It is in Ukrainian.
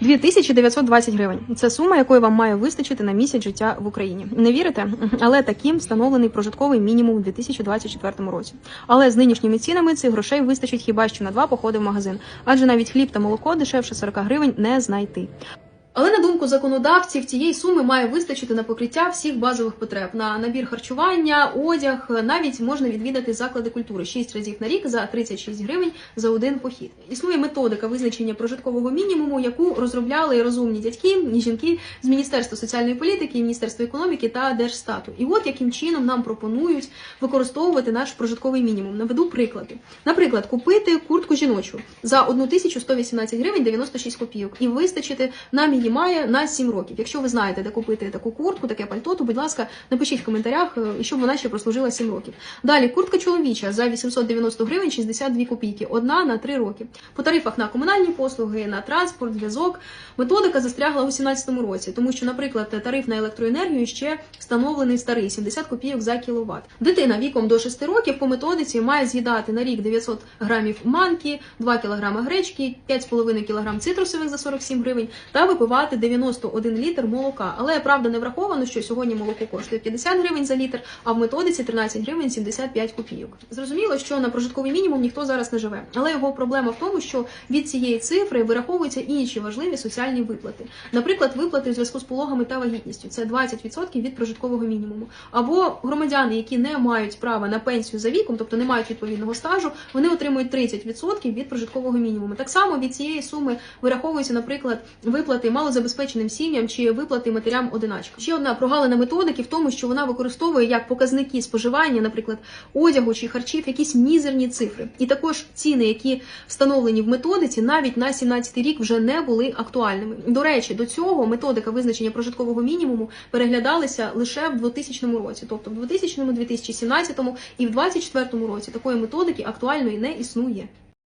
2920 гривень. Це сума, якої вам має вистачити на місяць життя в Україні. Не вірите? Але таким встановлений прожитковий мінімум у 2024 році. Але з нинішніми цінами цих грошей вистачить хіба що на два походи в магазин, адже навіть хліб та молоко дешевше 40 гривень не знайти. Але на думку законодавців, цієї суми має вистачити на покриття всіх базових потреб на набір харчування, одяг, навіть можна відвідати заклади культури 6 разів на рік за 36 гривень за один похід. Існує методика визначення прожиткового мінімуму, яку розробляли розумні дядьки і жінки з Міністерства соціальної політики, Міністерства економіки та Держстату. І от яким чином нам пропонують використовувати наш прожитковий мінімум. Наведу приклади. Наприклад, купити куртку жіночу за 1118 гривень 96 копійок і вистачити на мінімає на 7 років. Якщо ви знаєте, де купити таку куртку, таке пальто, то будь ласка, напишіть в коментарях, е, щоб вона ще прослужила 7 років. Далі куртка чоловіча за 890 гривень 62 копійки, одна на 3 роки. По тарифах на комунальні послуги, на транспорт, зв'язок. Методика застрягла у 2017 році, тому що, наприклад, тариф на електроенергію ще встановлений старий 70 копійок за кіловат. Дитина віком до 6 років по методиці має з'їдати на рік 900 грамів манки, 2 кг гречки, 5,5 кг цитрусових за 47 гривень та випивати 91 літр молока. Але правда не враховано, що сьогодні молоко коштує 50 гривень за літр, а в методиці 13 гривень 75 копійок. Зрозуміло, що на прожитковий мінімум ніхто зараз не живе, але його проблема в тому, що від цієї цифри вираховуються інші важливі соціальні виплати. Наприклад, виплати у зв'язку з пологами та вагітністю це 20% від прожиткового мінімуму. Або громадяни, які не мають права на пенсію за віком, тобто не мають відповідного стажу, вони отримують 30% від прожиткового мінімуму. Так само від цієї суми вираховуються, наприклад, виплати малозабезпеченим сім'ям чи виплати матерям одиначкам. Ще одна прогалина методики в тому, що вона використовує як показники споживання, наприклад, одягу чи харчів, якісь мізерні цифри. І також ціни, які встановлені в методиці, навіть на 17 рік вже не були актуальними. До речі, до цього методика визначення прожиткового мінімуму переглядалися лише в 2000 році, тобто в 2000, 2017 і в 2024 році такої методики актуальної не існує.